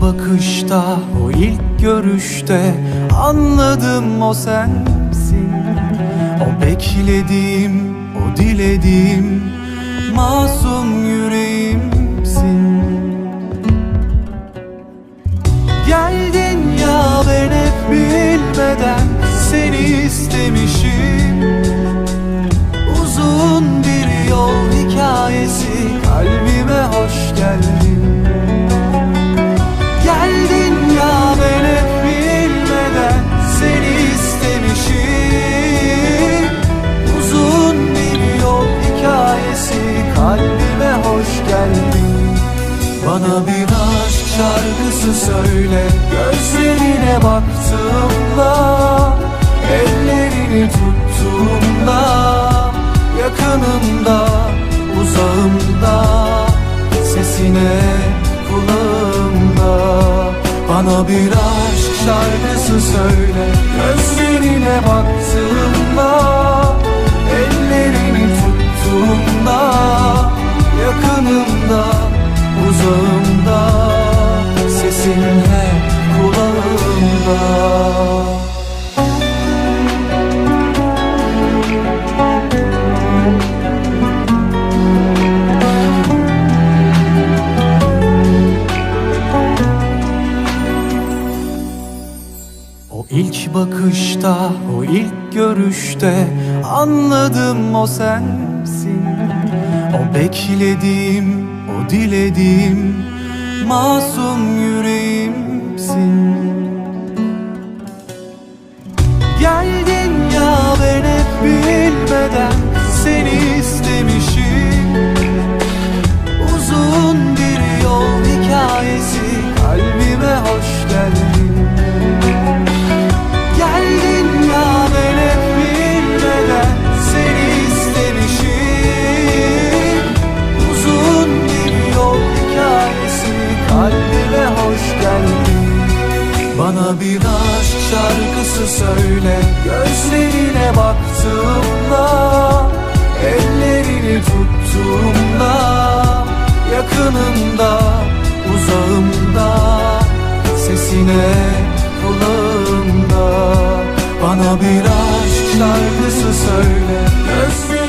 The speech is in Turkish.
bakışta, o ilk görüşte anladım o sensin. O beklediğim, o dilediğim masum yüreğimsin. Geldin ya ben hep bilmeden seni istemişim. Uzun bir yol hikayesi Bana bir aşk şarkısı söyle. Gözlerine baktığımda Ellerini tuttuğumda Yakınımda, uzağımda Sesine kulağımda. Bana bir aşk şarkısı söyle. Gözlerine baktığımda Yakınımda, uzağımda Sesin hep kulağımda ilk bakışta, o ilk görüşte anladım o sensin. O beklediğim, o dilediğim masum yüreğimsin. Bana bir aşk şarkısı söyle Gözlerine baktığımda Ellerini tuttuğumda Yakınımda, uzağımda Sesine kulağımda. Bana bir aşk şarkısı söyle Gözlerine